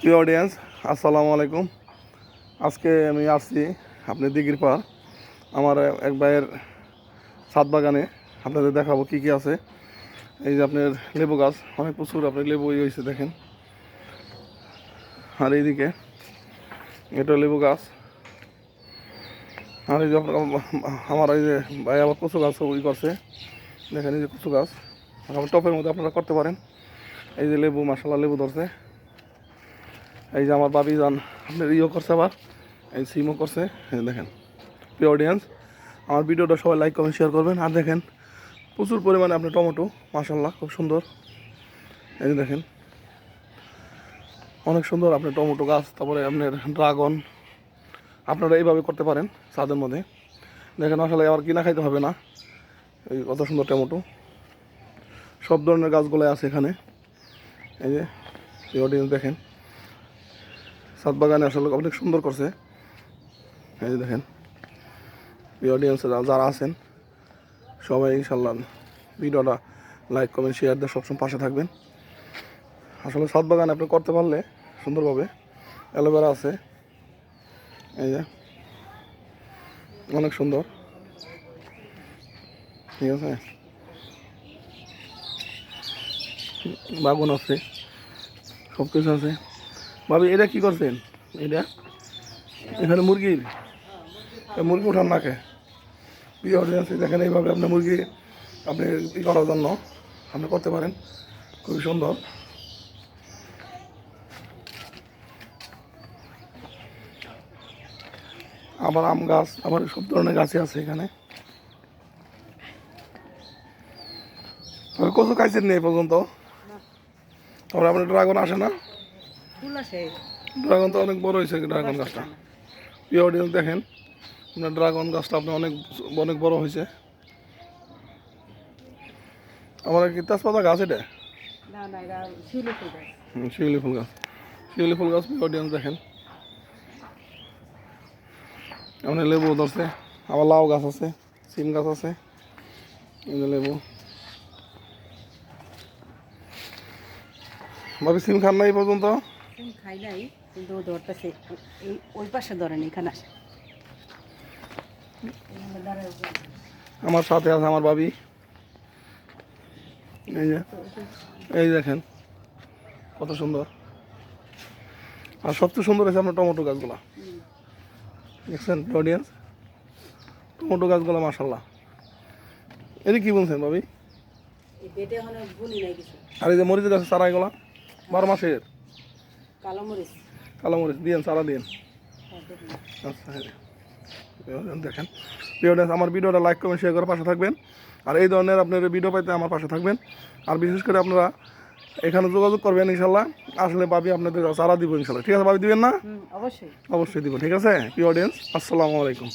প্রিয় অডিয়েন্স আসসালামু আলাইকুম। আজকে আমি আসছি আপনি দিঘির পার আমার এক ভাইয়ের ছাদ বাগানে আপনাদের দেখাবো কি কি আছে। এই যে আপনার লেবু গাছ, অনেক প্রচুর আপনার লেবু ইয়ে হয়েছে, দেখেন। আর এইদিকে এটা লেবু গাছ। আর এই যে আমার এই যে ভাই আবার কচু গাছ ই করছে। দেখেন এই যে কচু গাছ। আমার টপের মধ্যে আপনারা করতে পারেন। এই যে লেবু মশলা লেবু ধরছে। এই যে আমার বাবি যান আপনার ইয়ে করছে আবার? এই সিমও করছে দেখেন, প্রিয় অডিয়েন্স আমার ভিডিওটা সবাই লাইক কমেন্ট শেয়ার করবেন। আর দেখেন, প্রচুর পরিমাণে আপনার টমেটো মাসাল্লাহ খুব সুন্দর। এই দেখেন, অনেক সুন্দর আপনার টমেটো গাছ, তারপরে আপনার ড্রাগন আপনারা এইভাবে করতে পারেন ছাদের মধ্যে। দেখেন, আসলে আবার কিনা খাইতে হবে না। এই কত সুন্দর টমেটো। সব ধরনের গাছগুলো আছে এখানে। এই যে অডিয়েন্স দেখেন। সাত বাগানে আসলে অনেক সুন্দর করছে। এই যে দেখেন অডিয়েন্সে যারা আছেন, সবাই ইনশাল্লাহ ভিডিওটা লাইক কমেন্ট শেয়ার দিয়ে সবসময় পাশে থাকবেন। আসলে সাত বাগান আপনি করতে পারলে সুন্দরভাবে অ্যালোভেরা আছে। এই যে, অনেক সুন্দর। ঠিক আছে? বাগুন আছে সব কিছু আছে। ভাবি এটা কি করছেন? এটা? এখানে মুরগির মুরগি উঠান নাকে অডিয়েন্স দেখেন এইভাবে আপনার মুরগি আপনি ই করার জন্য আপনি করতে পারেন। খুবই সুন্দর। আবার আম গাছ আবার সব ধরনের গাছই আছে এখানে। তবে কচু খাইছেন নেই পর্যন্ত? তারপরে আপনার ড্রাগন আসে না? ড্রাগন তো অনেক বড় হয়েছে ড্রাগন গাছটা। প্রিয় অডিয়েন্স দেখেন আপনার ড্রাগন গাছটা আপনার অনেক অনেক বড় হয়েছে। আমার কি তেজপাতা গাছ এটা? শিউলি ফুল গাছ। শিউলি ফুল গাছ। প্রিয় অডিয়েন্স দেখেন। এমনি লেবু ধরছে আবার লাউ গাছ আছে সিম গাছ আছে। লেবু। ভাবি সিম খান না এই পর্যন্ত? সিম খাই নাই কিন্তু ও ধরতেছে এই ওই পাশে ধরেন এখানে আসে। আমার সাথে আছে আমার বাবি এই যে এই দেখেন কত সুন্দর। আর সবচেয়ে সুন্দর আছে আপনার টমেটো গাছগুলা। দেখছেন অডিয়েন্স টমেটো গাছগুলো মাসাল্লাহ এটা কি বলছেন কিছু। আর এই যে মরিচ গাছ চারা এগুলা বারো মাসের। কালো মরিচ। কালো মরিচ দিয়েন দিন হ্যাঁ, আচ্ছা হ্যাঁ। দেখেন। প্রিয়ডেন্স আমার ভিডিওটা লাইক কমেন্ট শেয়ার করে পাশে থাকবেন। আর এই ধরনের আপনার ভিডিও পাইতে আমার পাশে থাকবেন। আর বিশেষ করে আপনারা এখানে যোগাযোগ করবেন ইনশাল্লাহ। আসলে ভাবি আপনাদের চারা দিব ইনশাল্লাহ। ঠিক আছে ভাবি দিবেন না? অবশ্যই। অবশ্যই দিব ঠিক আছে? প্রিয় অডিয়েন্স আসসালামু আলাইকুম।